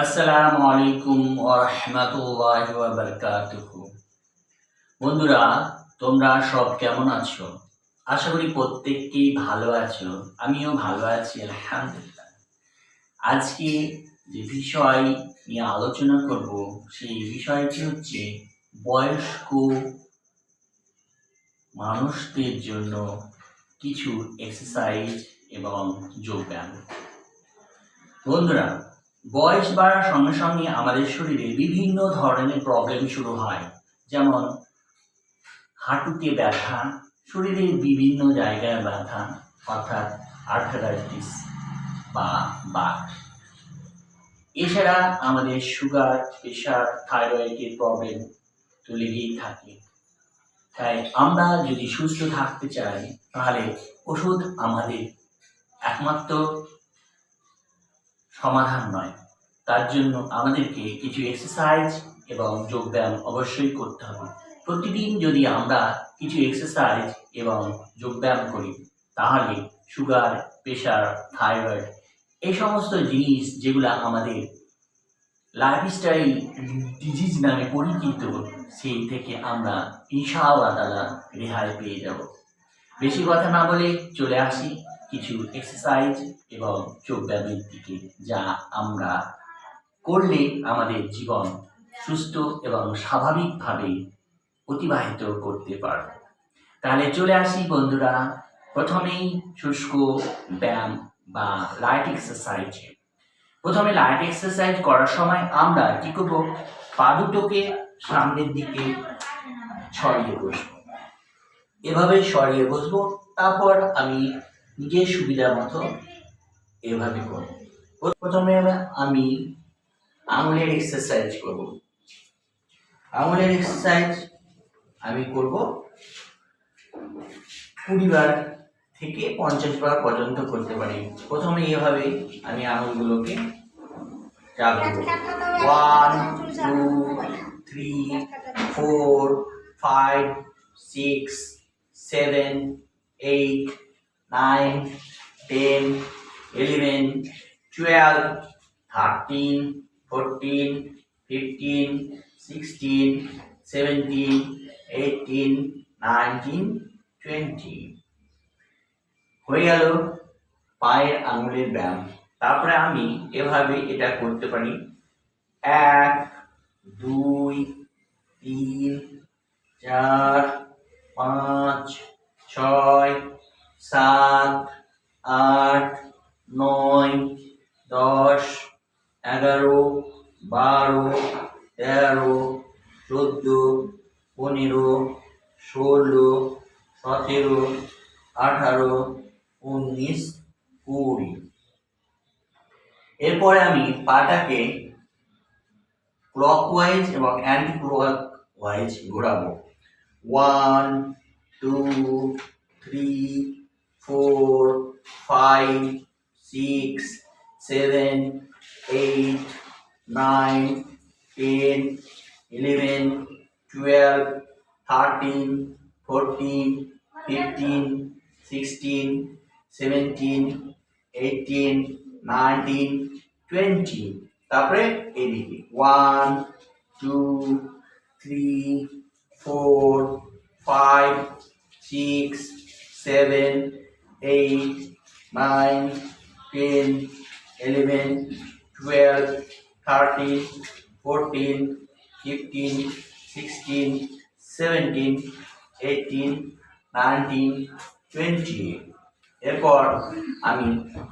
আসসালামু আলাইকুম ওরহমতুল্লাহ বারকাতুহু। বন্ধুরা, তোমরা সব কেমন আছো? আশা করি প্রত্যেককেই ভালো আছো, আমিও ভালো আছি, আলহামদুলিল্লাহ। আজকে যে বিষয় নিয়ে আলোচনা করব, সেই বিষয়টি হচ্ছে বয়স্ক মানুষদের জন্য কিছু এক্সারসাইজ এবং যোগব্যায়াম। বন্ধুরা বয়স বাড়ার সঙ্গে সঙ্গে আমাদের শরীরে বিভিন্ন ধরনের প্রবলেম শুরু হয়। যেমন হাঁটুতে ব্যথা, শরীরের বিভিন্ন জায়গায় ব্যথা, অর্থাৎ আর্থারাইটিস বা বাত এছাড়া আমাদের সুগার প্রেশার থাইরয়েডের প্রবলেম তো লেগেই থাকে। তাই আমরা যদি সুস্থ থাকতে চাই, তাহলে ওষুধ আমাদের একমাত্র সমাধান নয়। তার জন্য আমাদেরকে কিছু এক্সারসাইজ এবং যোগব্যায়াম অবশ্যই করতে হবে। প্রতিদিন যদি আমরা কিছু এক্সারসাইজ এবং যোগব্যায়াম করি, তাহলে সুগার প্রেশার থাইরয়েড এই সমস্ত জিনিস যেগুলো আমাদের লাইফস্টাইল ডিজিজ নামে পরিচিত, সেই থেকে আমরা ইনশাআল্লাহ তালা রেহাই পেয়ে যাব। বেশি কথা না বলে চলে আসি কিছু এক্সারসাইজ এবং যোগব্যায়ামের দিকে, যা আমরা করলে আমাদের জীবন সুস্থ এবং স্বাভাবিকভাবে অতিবাহিত করতে পারব। তাহলে চলে আসি বন্ধুরা, প্রথমেই শুষ্ক, ব্যায়াম বা লাইট এক্সারসাইজ প্রথমে লাইট এক্সারসাইজ করার সময় আমরা কি করব? পা দুটোকে সামনের দিকে ছড়িয়ে বসবো। এভাবে সরিয়ে বসবো, তারপর আমি নিজের সুবিধা মতো এভাবে করব। প্রথমে আমি আঙুলের এক্সারসাইজ করব। আঙুলের এক্সারসাইজ আমি করব কুড়ি বার থেকে পঞ্চাশ বার পর্যন্ত করতে পারি। প্রথমে এভাবে আমি আঙুলগুলোকে চালাবো one two three four five six seven eight nine ten eleven twelve thirteen fourteen fifteen sixteen seventeen eighteen nineteen twenty হয়ে গেল পায়ের আঙুলের ব্যায়াম। তারপরে আমি এভাবে এটা করতে পারি। এক, দুই, তিন, চার, পাঁচ, ছয়, সাত, আট, নয়, দশ এগারো, বারো, তেরো, চোদ্দ, পনেরো, ষোলো, সতেরো, আঠারো, উনিশ, কুড়ি। এরপরে আমি পাটাকে ক্লকওয়াইজ এবং অ্যান্টি ক্লক ওয়াইজ ঘোরাবো। One two three four five six seven eight nine ten eleven twelve thirteen fourteen fifteen sixteen seventeen eighteen nineteen twenty তারপরে এদিকে one two three four five six seven eight nine ten eleven twelve thirteen fourteen fifteen sixteen seventeen eighteen nineteen twenty এরপর আমি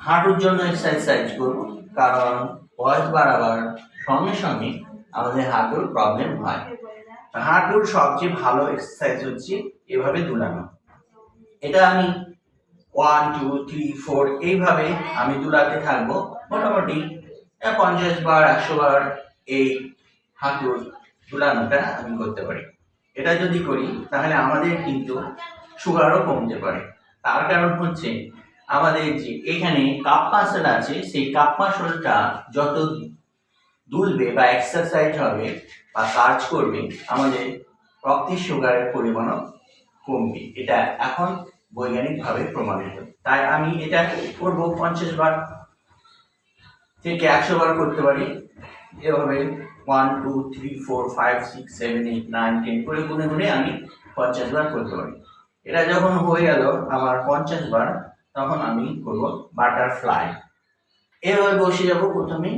হাঁটুর জন্য exercise করব, কারণ বয়স বাড়াবার সঙ্গে সঙ্গে আমাদের হাঁটুর প্রবলেম হয়। হাঁটুর সবচেয়ে ভালো এক্সারসাইজ হচ্ছে এভাবে দুলানো। এটা আমি ওয়ান টু থ্রি ফোর এইভাবে আমি দুলাতে থাকব। মোটামুটি পঞ্চাশ বার, একশো বার এই হাঁটুর দুলানোটা আমি করতে পারি। এটা যদি করি, তাহলে আমাদের কিন্তু সুগারও কমতে পারে। তার কারণ হচ্ছে আমাদের যে এখানে কাপ মাসেল আছে, সেই কাপ মাসেলটা যত দুলবে বা এক্সারসাইজ হবে বা কাজ করবে, আমাদের রক্তে সুগারের পরিমাণও কমবে। এটা এখন বৈজ্ঞানিকভাবে প্রমাণিত। তাই আমি এটা করব পঞ্চাশ বার। থেকে একশো বার করতে পারি। এভাবে one two three four five six seven eight nine ten করে গুনে গুনে আমি পঞ্চাশ বার করতে পারি। এটা যখন হয়ে গেল আমার পঞ্চাশ বার, তখন আমি করব বাটারফ্লাই এভাবে বসে যাব প্রথমে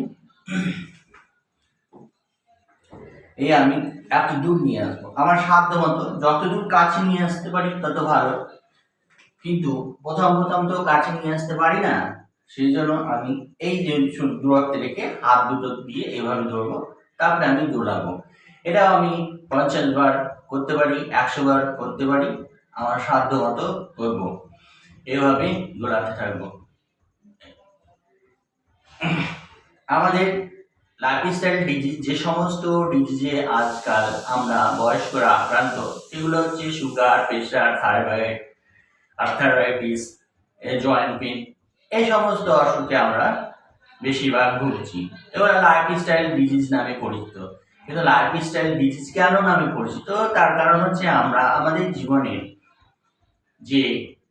এই আমি এত দূর নিয়ে আসব। আমার সাধ্য মতো যতদূর কাছে নিয়ে আসতে পারি, তত ভালো। কিন্তু প্রথম প্রথম তো কাছে নিয়ে আসতে পারি না। সেই জন্য আমি এই যে দূরত্বে রেখে হাত দুটো দিয়ে এভাবে ধরবো, তারপরে আমি দৌড়াবো। এটা আমি পঞ্চাশ বার করতে পারি, একশো বার করতে পারি, আমার সাধ্য মতো করব। এভাবে দৌড়াতে থাকব। আমাদের লাইফস্টাইল ডিজিজ যে সমস্ত ডিজিজে আজকাল আমরা বয়স্করা আক্রান্ত সেগুলো হচ্ছে sugar pressure thyroid arthritis joint pain এই সমস্ত অসুখে আমরা বেশিরভাগ ভুগছি। এবার লাইফ স্টাইল ডিজিজ নামে পরিচিত। কিন্তু লাইফ স্টাইল ডিজিজ কেন নামে পরিচিত? তার কারণ হচ্ছে আমরা, আমাদের জীবনের যে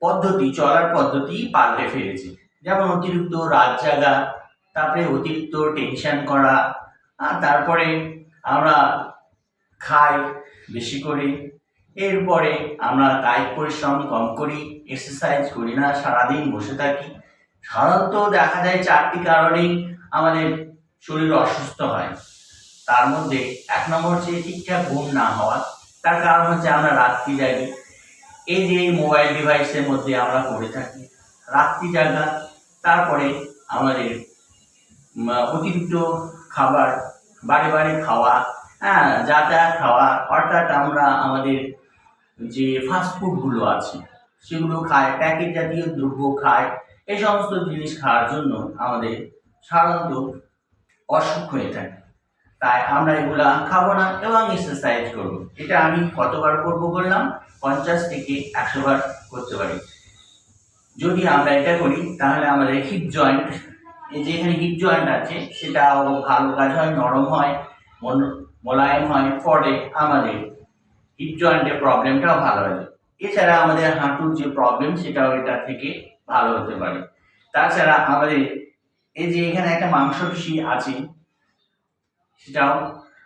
পদ্ধতি, চলার পদ্ধতি পাল্টে ফেলেছি। যেমন অতিরিক্ত রাত জাগা, তারপরে অতিরিক্ত টেনশন করা তারপরে আমরা খাই বেশি করে। এরপরে আমরা কায়িক পরিশ্রম কম করি এক্সারসাইজ করি না, সারাদিন বসে থাকি। সাধারণত দেখা যায় চারটি কারণেই আমাদের শরীর অসুস্থ হয়। তার মধ্যে এক নম্বর হচ্ছে ঠিকঠাক ঘুম না হওয়া। তার কারণ হচ্ছে আমরা রাত্রি জাগি। এই যে এই মোবাইল ডিভাইসের মধ্যে আমরা পড়ে থাকি, রাত্রি জাগা, তারপরে আমাদের অতিরিক্ত খাবার, বারে বারে খাওয়া হ্যাঁ যাতায়াত খাওয়া, অর্থাৎ আমরা আমাদের যে ফাস্টফুডগুলো আছে, সেগুলো খায়, প্যাকেট জাতীয় দ্রব্য খায় এই সমস্ত জিনিস খাওয়ার জন্য আমাদের সাধারণত অসুখ হয়ে থাকে। তাই আমরা এগুলা খাব না এবং এক্সারসাইজ করব। এটা আমি কতবার করব বললাম? পঞ্চাশ থেকে একশো বার করতে পারি। যদি আমরা এটা করি, তাহলে আমাদের হিপ জয়েন্ট এই যে এখানে হিপ জয়েন্ট আছে, সেটাও ভালো কাজ হয়, নরম হয় মোলায়েম হয়, ফলে আমাদের হিপ জয়েন্টের প্রবলেমটাও ভালো হয়। এছাড়া আমাদের হাঁটুর যে প্রবলেম সেটাও এটা থেকে ভালো হতে পারে। তাছাড়া আমাদের এই যে এখানে একটা মাংসপেশি আছে, সেটাও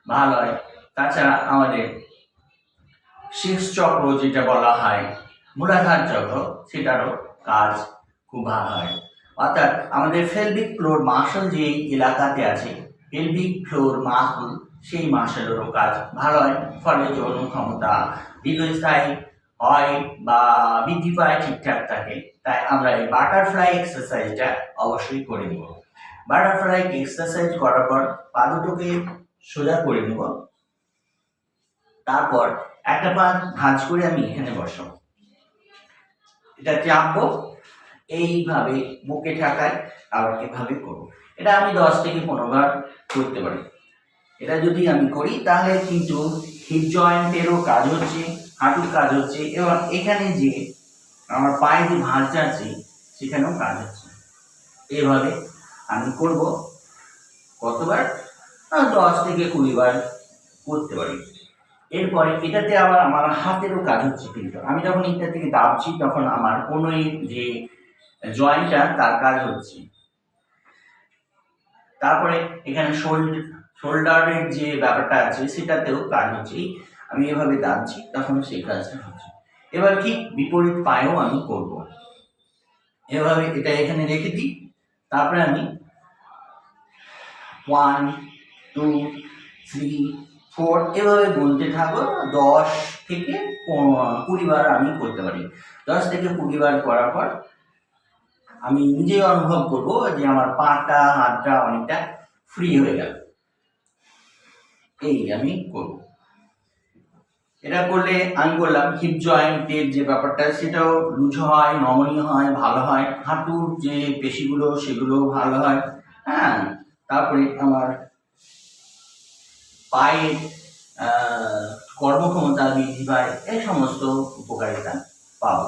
ভালো হয়। তাছাড়া আমাদের শেষ চক্র যেটা বলা হয় মূলাধার চক্র, সেটারও কাজ খুব ভালো হয়। অর্থাৎ আমাদের ফেলবিক ফ্লোর মাসল যে এলাকাতে আছে ফেলবিক ফ্লোর মাসল সেই মাসলেরও কাজ ভালো হয়। ফলে যৌন ক্ষমতা দীর্ঘস্থায়ী হয় বা বৃদ্ধি পায় ঠিকঠাক থাকে, তাই আমরা এই বাটারফ্লাই এক্সারসাইজটা অবশ্যই করে নেব। বাটারফ্লাই এক্সারসাইজ করার পর পা দুটোকে সোজা করে নেব। তারপর একটা পা ভাঁজ করে আমি এখানে বসাবো। এটা চাপবো, এইভাবে বুকে ঠাকায় আবার এভাবে করব। এটা আমি দশ থেকে পনেরো বার করতে পারি। এটা যদি আমি করি, তাহলে কিন্তু হিপ জয়েন্টেরও কাজ হচ্ছে। হাঁটুর কাজ হচ্ছে, এবং এখানে যে আমার পায়ে যে ভাঁজটা আছে, সেখানেও কাজ হচ্ছে। এভাবে আমি করব। কতবার? দশ থেকে কুড়ি বার করতে পারি। এরপরে এটাতে আবার আমার হাতেরও কাজ হচ্ছে কিন্তু। আমি যখন এটা থেকে দাবছি, তখন আমার কোনো যে জয়েন্টটা, তার কাজ হচ্ছে। তারপরে এখানে শোল্ডার শোল্ডারের যে ব্যাপারটা আছে, সেটাতেও কাজ হচ্ছে। আমি এভাবে দাবছি তখন সেই কাজটা হচ্ছে। এবার কি বিপরীত পায়েও আমি করব। এভাবে এটা এখানে রেখে দিই। তারপরে আমি ওয়ান টু থ্রি ফোর এভাবে গুনতে থাকব। দশ থেকে কুড়ি বার আমি করতে পারি। দশ থেকে কুড়ি বার করার পর আমি নিজেই অনুভব করব যে আমার পাটা, হাতটা অনেকটা ফ্রি হয়ে গেল। এই আমি করব। এটা করলে আমি বললাম হিপ জয়েন্টের যে ব্যাপারটা, সেটাও লুজ হয়, নমনীয় হয়, ভালো হয়। হাঁটুর যে পেশিগুলো সেগুলো ভালো হয়। হ্যাঁ? তারপরে আমার পায়ের কর্মক্ষমতা বৃদ্ধি পায়, এই সমস্ত উপকারিতা পাবো।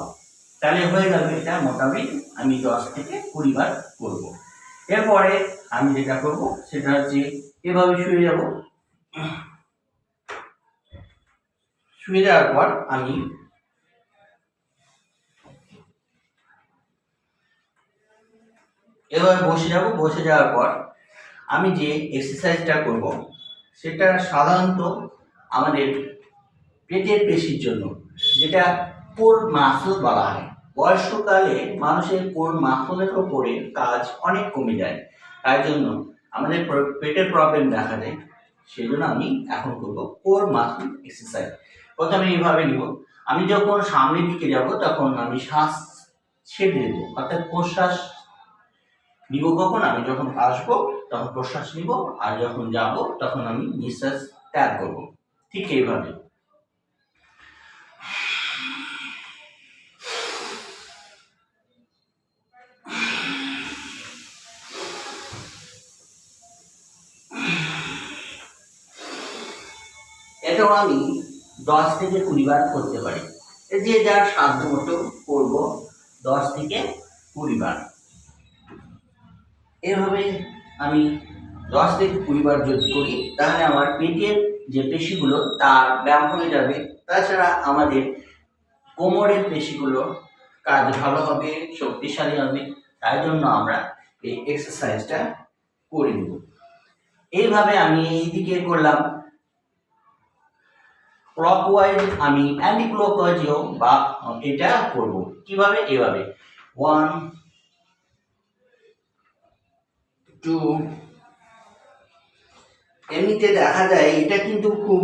তাহলে হয়ে যাবে এটা মোটামুটি আমি দশ থেকে কুড়ি বার করব। এরপরে আমি যেটা করব, সেটা হচ্ছে এভাবে শুয়ে যাব। শুয়ে যাওয়ার পর আমি এভাবে বসে যাব, বসে যাওয়ার পর আমি যে এক্সারসাইজটা করব, সেটা সাধারণত আমাদের পেটের পেশির জন্য, যেটা কোর মাসল বলা হয়। বয়স্ককালে মানুষের কোর মাসলের ওপরে কাজ অনেক কমে যায়। তাই জন্য আমাদের পেটের প্রবলেম দেখা যায় সেই জন্য আমি এখন করব কোর মাসল এক্সারসাইজ প্রথমে এইভাবে নিব। আমি যখন সামনের দিকে যাব, তখন আমি শ্বাস ছেড়ে দেবো। অর্থাৎ প্রশ্বাস নিব কখন? আমি যখন আসব, তখন প্রশ্বাস নিব। আর যখন যাব, তখন আমি নিঃশ্বাস ত্যাগ করব। ঠিক এইভাবে। এটাও আমি দশ থেকে কুড়ি বার করতে পারি। যে যার সাধ্য মতো করব দশ থেকে কুড়ি বার। এভাবে আমি দশ থেকে কুড়ি বার যদি করি, তাহলে আমার পেটের যে পেশিগুলো, তার ব্যায়াম হয়ে যাবে। তাছাড়া আমাদের কোমরের পেশিগুলো কাজ ভালো হবে, শক্তিশালী হবে। তাই জন্য আমরা এই এক্সারসাইজটা করে নেব। এইভাবে আমি এই দিকে করলাম। ক্লকওয়াইজ আমি অ্যান্টি ক্লকওয়াইজও বা এটা করব। কীভাবে? এভাবে। ওয়ান টু এমনিতে দেখা যায় এটা কিন্তু খুব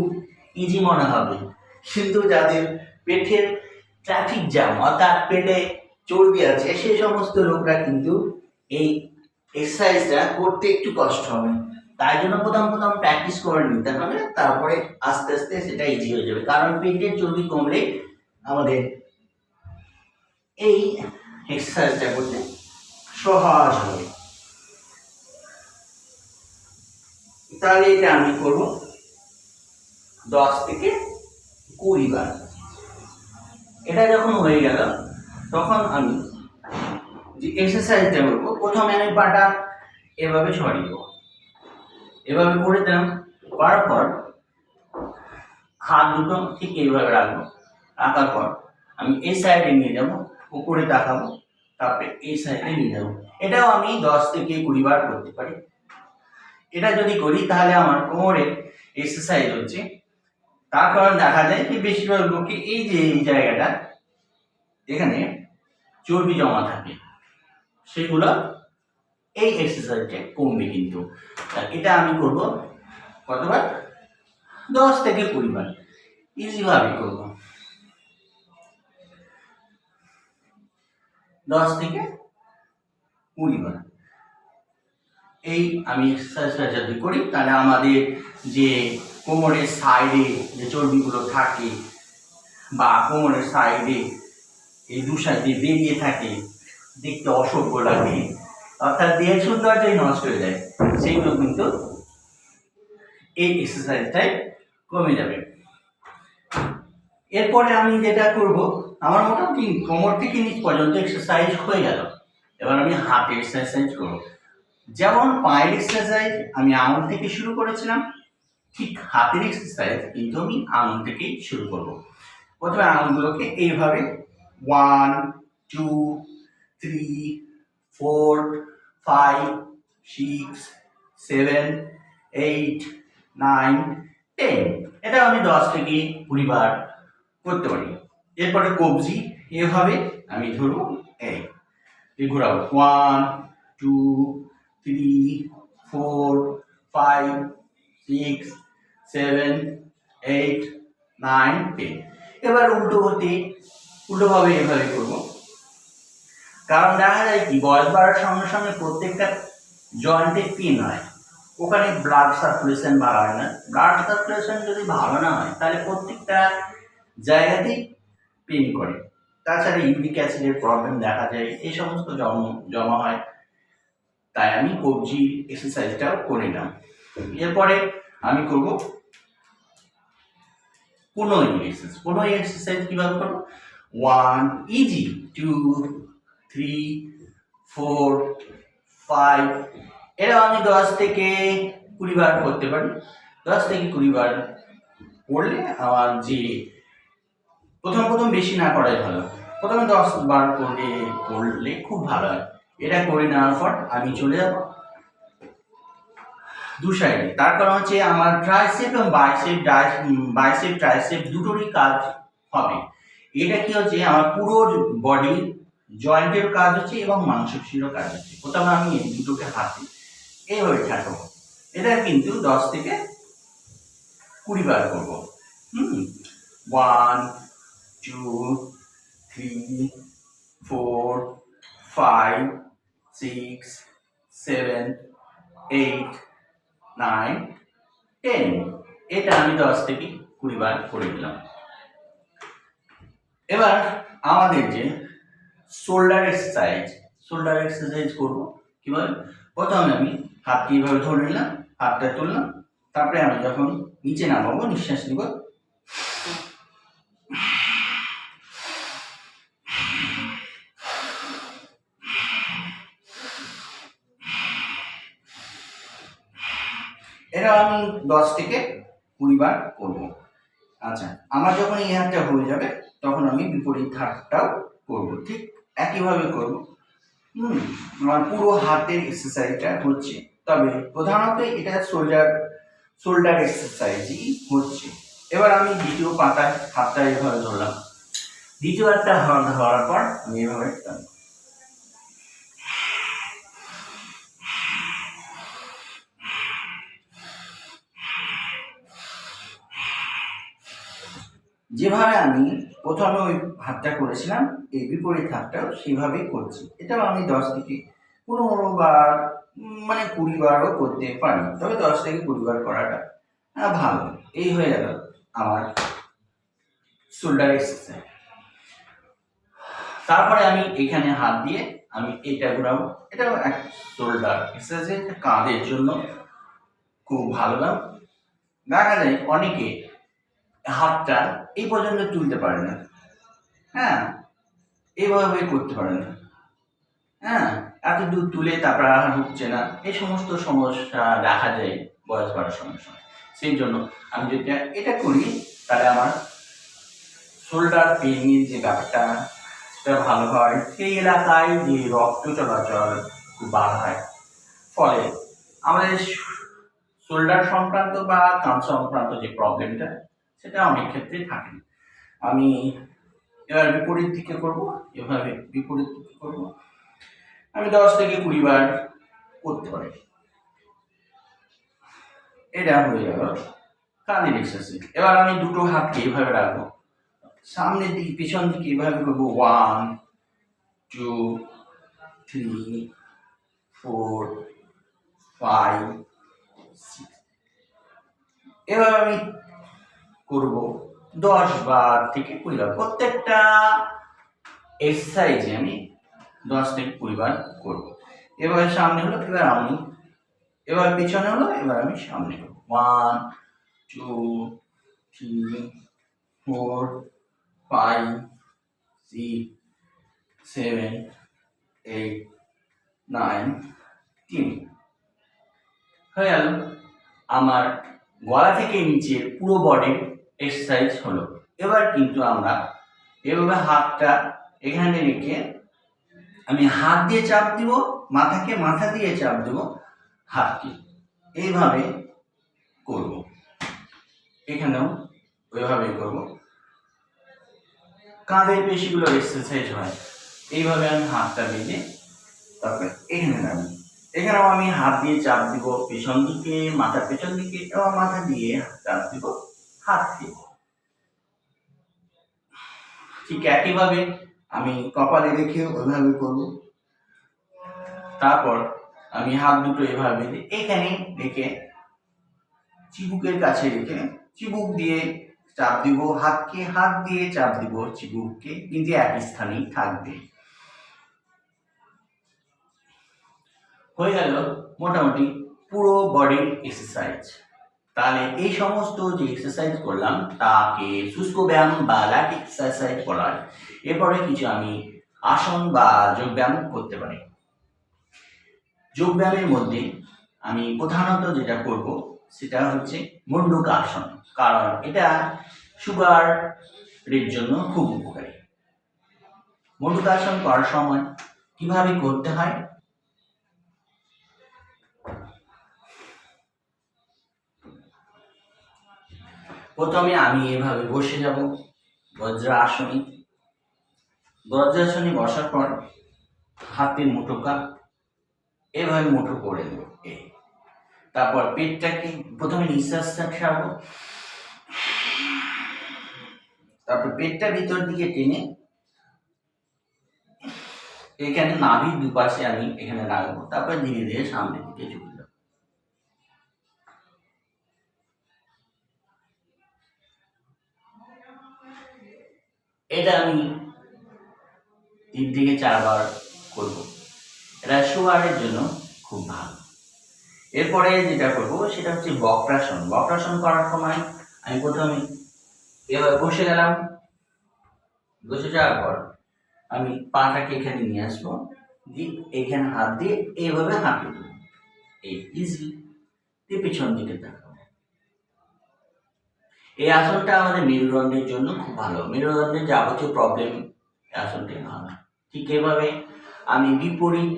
ইজি মনে হবে। কিন্তু যাদের পেটের ট্রাফিক জ্যাম অর্থাৎ পেটে চর্বি আছে, সেই সমস্ত লোকরা কিন্তু এই এক্সারসাইজটা করতে একটু কষ্ট হবে। তাই জন্য প্রথম প্রথম প্র্যাকটিস করে নিতে হবে, তারপরে আস্তে আস্তে সেটা ইজি হয়ে যাবে। কারণ পেটের চর্বি কমলে আমাদের এই এক্সারসাইজটা করতে সহজ হবে। তাহলে এটা আমি করব দশ থেকে কুড়ি বার। এটা যখন হয়ে গেল, তখন আমি যে এক্সারসাইজটা করব, প্রথমে আমি পাটা এভাবে দেবো। এভাবে করে দিলাম, করার পর হাত দুটো ঠিক এইভাবে রাখব, রাখার পর আমি এই সাইডে নিয়ে যাব, উপরে তাকাবো তারপরে এই সাইডে নিয়ে যাব। এটাও আমি দশ থেকে কুড়ি বার করতে পারি। এটা যদি করি তাহলে আমার কোমরের এক্সারসাইজ হচ্ছে। তার কারণ দেখা যায় যে বেশিরভাগ লোকে এই যে এই জায়গাটা, এখানে চর্বি জমা থাকে, সেগুলো এই এক্সারসাইজটা কমবে কিন্তু। এটা আমি করব কতবার দশ থেকে কুড়ি বার। ইজিভাবে করব। দশ থেকে কুড়ি বার। এই আমি এক্সারসাইজটা যদি করি, তাহলে আমাদের যে কোমরের সাইডে যে চর্বিগুলো থাকে বা কোমরের সাইডে এই দু সাইডে বেরিয়ে থাকে, দেখতে অসভ্য লাগে। অর্থাৎ দেহের সৌন্দর্যই নষ্ট হয়ে যায়। সেইগুলো কিন্তু এই এক্সারসাইজটাই কমে যাবে। এরপরে আমি যেটা করব, আমার মোটামুটি কোমর থেকে নিচ পর্যন্ত এক্সারসাইজ হয়ে গেল। এবার আমি হাতের এক্সারসাইজ করব। যেমন পায়ের এক্সারসাইজ আমি আঙুল থেকে শুরু করেছিলাম, ঠিক হাতের এক্সারসাইজ কিন্তু আমি আঙুল থেকেই শুরু করব। প্রথমে আঙুলগুলোকে এইভাবে one two three four, five, six, seven, eight, nine, ten. এটা আমি দশ থেকে কুড়ি বার করতে পারি। এরপরে কবজি, এভাবে আমি ধরবো এই এই one, two, three, four, five, six, seven, eight, nine, ten. এবার উল্টো হতে উল্টোভাবে এভাবে করব। কারণ দেখা যায় কি, বয়স বাড়ার সঙ্গে সঙ্গে প্রত্যেকটা জয়েন্টে পেন হয়। ওখানে ব্লাড সার্কুলেশন ভালো হয় না। ব্লাড সার্কুলেশন যদি ভালো না হয়, তাহলে প্রত্যেকটা জায়গাতেই পেন করে। তাছাড়া ইউরিক অ্যাসিডের প্রবলেম দেখা যায়, এই সমস্ত জম, জমা হয়। তাই আমি কবজি এক্সারসাইজটাও করে নিলাম। এরপরে আমি করব কোনো এক্সারসাইজ কোনো এক্সারসাইজ কীভাবে করব? One easy two three four five এরাও আমি দশ থেকে কুড়ি বার করতে পারি। দশ থেকে কুড়ি বার করলে আমার যে প্রথম প্রথম বেশি না করাই ভালো। প্রথমে দশ বার করলে করলে খুব ভালো হয়। এটা করে নেওয়ার পর আমি চলে যাব দু সাইডে তার কারণ হচ্ছে আমার ট্রাইসেপ এবং বাইসেপ বাইসেপ ট্রাইসেপ দুটোরই কাজ হবে। এটা কি হচ্ছে, আমার পুরো বডি জয়েন্টের কাজ হচ্ছে এবং মাংসপেশিরও কাজ হচ্ছে। প্রথমে আমি দুটোকে হাতে এইভাবে ঠাকবো এটা কিন্তু দশ থেকে কুড়ি বার করব। হুম? One two three four five six seven eight nine ten এটা আমি দশ থেকে কুড়ি বার করে দিলাম এবার আমাদের যে শোল্ডার এক্সারসাইজ শোল্ডার এক্সারসাইজ করব। কীভাবে প্রথমে আমি হাতটি এইভাবে ধরে নিলাম, হাতটা তুললাম, তারপরে আমি যখন নিচে নামাবো, নিঃশ্বাস নিব। এটা আমি দশ থেকে কুড়ি বার করব। আচ্ছা আমার যখন এই হাতটা হয়ে যাবে, তখন আমি বিপরীত হাতটাও করব, ঠিক? একইভাবে করব। হুম, আমার পুরো হাতের এক্সারসাইজটা হচ্ছে। তবে প্রধানত এটা শোল্ডার শোল্ডার এক্সারসাইজই হচ্ছে। এবার আমি দ্বিতীয় পাতায়, হাতটা এভাবে ধরলাম। দ্বিতীয় একটা হাত ধরার পর আমি এভাবে টানবো। যেভাবে আমি প্রথমে ওই হাতটা করেছিলাম এই বিপরীত হাতটাও সেভাবেই করছি। এটাও আমি দশ থেকে পনেরো বার মানে কুড়ি বারও করতে পারি। তবে দশ থেকে কুড়ি বার করাটা আহ, ভালো। এই হয়ে গেল আমার শোল্ডার এক্সারসাইজ তারপরে আমি এখানে হাত দিয়ে আমি এটা ঘুরাবো। এটাও এক শোল্ডার এক্সারসাইজ কাঁধের জন্য খুব ভালো না। দেখা যায় অনেকে হাতটা এই পর্যন্ত তুলতে পারে না। হ্যাঁ? এইভাবে করতে পারে না। হ্যাঁ? এত দূর তুলে তারপর আর হচ্ছে না। এই সমস্ত সমস্যা দেখা যায় বয়স বাড়ার সঙ্গে সঙ্গে। সেই জন্য আমি যেটা এটা করি, তাহলে আমার শোল্ডার পেনের যে ব্যাপারটা, সেটা ভালো হয়। সেই এলাকায় যে রক্ত চলাচল খুব ভালো হয়। ফলে আমাদের শোল্ডার সংক্রান্ত বা কাঁধ সংক্রান্ত যে প্রবলেমটা সেটা অনেক ক্ষেত্রে থাকে। আমি এবার বিপরীত দিকে করব, এভাবে বিপরীত দিকে করব। আমি দশ থেকে কুড়ি বার করতে পারি। এটা হয়ে গেল কানের এক্সারসাইজ এবার আমি দুটো হাতকে এইভাবে রাখব। সামনের দিকে, পিছন দিকে এইভাবে করব। One, two, three, four, five, six. এভাবে আমি করব। দশ বার থেকে কুড়ি বার। প্রত্যেকটা এক্সারসাইজে আমি দশ থেকে কুড়ি বার করব। এবার সামনে হলো, এবার আমি, এবার পিছনে হলো, এবার আমি সামনে করব one two three four five six seven eight nine তিন হয়ে গেল। আমার গলা থেকে নিচে পুরো বডির এক্সারসাইজ হলো। এবার কিন্তু আমরা এভাবে হাতটা এখানে রেখে আমি হাত দিয়ে চাপ দিব, মাথাকে মাথা দিয়ে চাপ দেব হাতকে। এইভাবে করব। এখানেও ওইভাবেই করব। কাঁধের পেশিগুলো এক্সারসাইজ হয়। এইভাবে আমি হাতটা বেঁধে তারপরে এখানে নামি। এখানেও আমি হাত দিয়ে চাপ দিব, পেছন দিকে, মাথার পেছন দিকে, এবং মাথা দিয়ে চাপ দিব হাতকে ঠিক একইভাবে আমি কপালে রেখে ওইভাবে করব। তারপর আমি হাত দুটো এভাবে এখানে রেখে চিবুকের কাছে রেখে চিবুক দিয়ে চাপ দিব, হাতকে হাত দিয়ে চাপ দিব চিবুককে কিন্তু একই স্থানেই থাকবে। হয়ে গেল মোটামুটি পুরো বডির এক্সারসাইজ তাহলে এই সমস্ত যে এক্সারসাইজ করলাম, তাকে শুষ্ক ব্যায়াম বা ল্যাট এক্সারসাইজ বলা হয়। এরপরে কিছু আমি আসন বা যোগব্যায়াম করতে পারি। যোগব্যায়ামের মধ্যে আমি প্রধানত যেটা করব, সেটা হচ্ছে মন্ডুক আসন। কারণ এটা সুগারের জন্য খুব উপকারী। মন্ডুক আসন করার সময় কীভাবে করতে হয়? প্রথমে আমি এভাবে বসে যাব বজ্র বজ্রাসনে। বজ্রাসনে বসার পর হাতের মুঠোকা, এভাবে মুঠো করে দেব তারপর পেটটাকে প্রথমে নিঃশ্বাসটা ছাড়বো। তারপর পেটটা ভিতর দিকে টেনে, এখানে নাভির দুপাশে আমি এখানে রাখব। তারপর ধীরে ধীরে সামনের দিকে ঝুঁকে এটা আমি তিন থেকে চারবার করব। এটা সুগারের জন্য খুব ভালো। এরপরে যেটা করব সেটা হচ্ছে বক্রাসন। বক্রাসন করার সময় আমি প্রথমে এভাবে বসে গেলাম। বসে যাওয়ার পর আমি পাটাকে এখানে নিয়ে আসব। দিয়ে এখানে হাত দিয়ে এইভাবে হাঁটু এই ইজি দিয়ে পিছন দিকে দেখাবো এই আসনটা আমাদের মেরুদণ্ডের জন্য খুব ভালো। মেরুদণ্ডের যাবতীয় প্রবলেম এই আসনটি ভালো ঠিক এভাবে আমি বিপরীত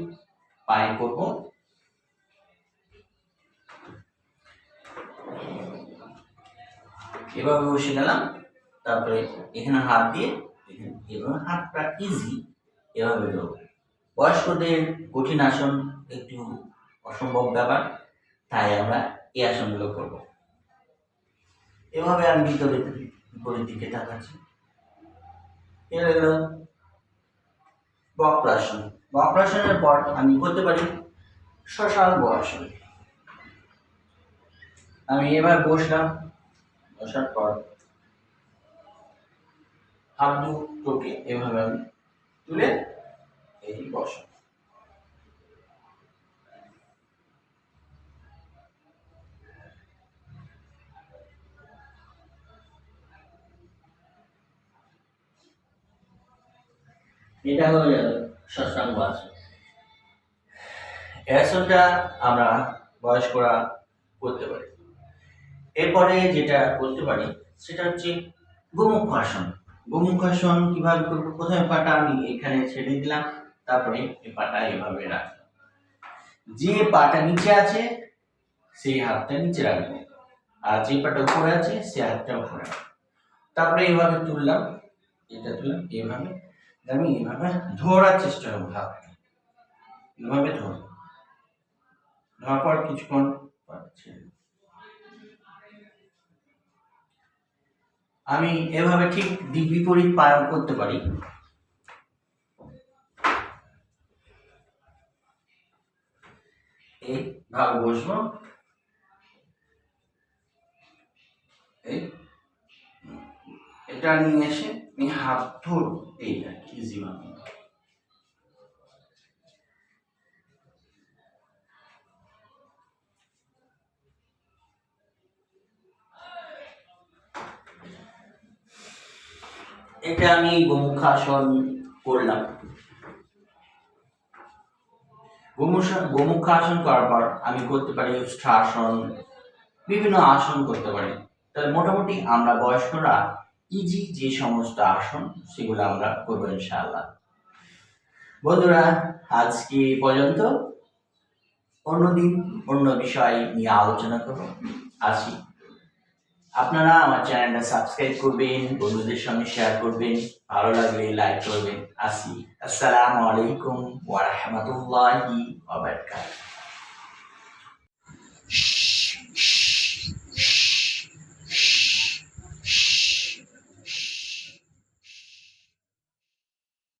পায়ে করব। এভাবে বসে গেলাম। তারপরে এখানে হাত দিয়ে এভাবে হাতটা ইজি এভাবে দেবো বয়স্কদের কঠিন আসন একটু অসম্ভব ব্যাপার, তাই আমরা এই আসনগুলো করব। এভাবে আমি ভিতরে বিপরীত দিকে তাকাচ্ছি। এবার গেল বক্রাসন। বক্রাসনের পর আমি করতে পারি শ্মশান আসন আমি এবার বসলাম। বসার পর হাত দুটোকে এভাবে আমি তুলে এই বসা এটা হয়ে গেল শশাঙ্ক আসন আসনটা আমরা বয়স্করা করতে পারি। এরপরে যেটা করতে পারি, সেটা হচ্ছে গোমুখ আসন গোমুখ আসন কীভাবে করব? প্রথমে পাটা আমি এখানে ছেড়ে দিলাম, তারপরে এই পাটা এভাবে রাখলাম। যে পাটা নিচে আছে, সেই হাতটা নিচে রাখব। আর যে পাটা উপরে আছে, সে হাতটা উপরে তারপরে এইভাবে তুললাম, এটা তুললাম এইভাবে আমি এভাবে ধরার চেষ্টা করব হাতটা এভাবে ধর ধরার পর কিছুক্ষণ আমি এভাবে ঠিক দিক বিপরীত পালন করতে পারি। এই ভাবে বসবো। এটা নিয়ে এসে আমি হাত ধরবো এইটা ইজি ভাবে এটা আমি গোমুখাসন করলাম। গোমুষা গোমুখাসন করার পর আমি করতে পারি উষ্ঠাসন বিভিন্ন আসন করতে পারি। তাহলে মোটামুটি আমরা বয়স্করা ইজি যে সমস্ত আসন, সেগুলো আমরা করব ইনশাআল্লাহ। বন্ধুরা, আজকে পর্যন্ত। অন্যদিন অন্য বিষয় নিয়ে আলোচনা করব। আসি। আপনারা আমার চ্যানেলটা সাবস্ক্রাইব করবেন, বন্ধুদের সঙ্গে শেয়ার করবেন, ভালো লাগলে লাইক করবেন। আসি। আসসালামু আলাইকুম ওয়া রাহমাতুল্লাহি ওয়া বারাকাতুহু।